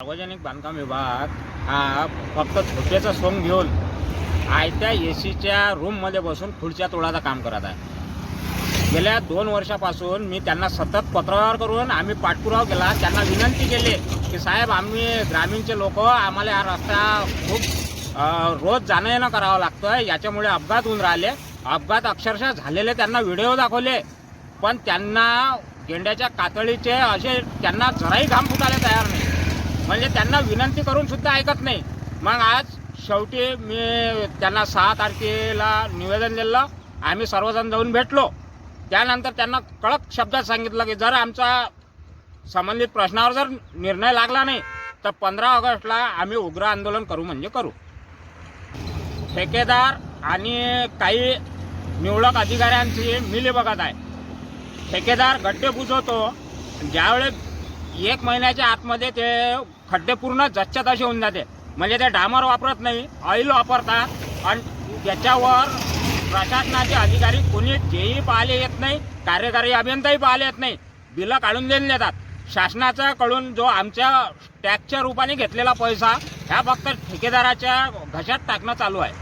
सार्वजनिक बांधकाम विभाग हा फक्त झोपेचं सोंग घेऊन आयत्या ए सीच्या रूममध्ये बसून खुर्च्या तोडाचं काम करत आहे. गेल्या दोन वर्षापासून मी त्यांना सतत पत्रव्यवहार करून आम्ही पाठपुरावा केला. त्यांना विनंती केली की साहेब आम्ही ग्रामीणचे लोक आम्हाला हा रस्ता खूप रोज जाणं येणं करावं लागतं याच्यामुळे अपघात होऊन राहिले. अपघात अक्षरशः झालेले त्यांना व्हिडिओ दाखवले. पण त्यांना गेंड्याच्या कातळीचे असे त्यांना जराही घाम फुटायला तयार नाही. म्हणजे त्यांना विनंती करून सुद्धा ऐकत नाही. मग आज शेवटी मी त्यांना सहा तारखेला निवेदन दिलं. आम्ही सर्वजण जाऊन भेटलो. त्यानंतर त्यांना कडक शब्दात सांगितलं की जर आमचा संबंधित प्रश्नावर जर निर्णय लागला नाही तर पंधरा ऑगस्टला आम्ही उग्र आंदोलन करू म्हणजे करू. ठेकेदार आणि काही निवडक अधिकाऱ्यांची मिली बघत आहे. ठेकेदार गड्डे बुजवतो. ज्यावेळेस एक महिन्याच्या आतमध्ये ते खड्डे पूर्ण जच्च्या तसे होऊन जाते. म्हणजे ते डामर वापरत नाही ऑइल वापरतात. आणि त्याच्यावर प्रशासनाचे अधिकारी कोणी जेही पाहिले येत नाही कार्यकारी अभियंताही पाहिले येत नाही बिलं काढून देऊन देतात. शासनाचा कडून जो आमच्या टॅक्सच्या रूपाने घेतलेला पैसा ह्या फक्त ठेकेदाराच्या घशात टाकणं चालू आहे.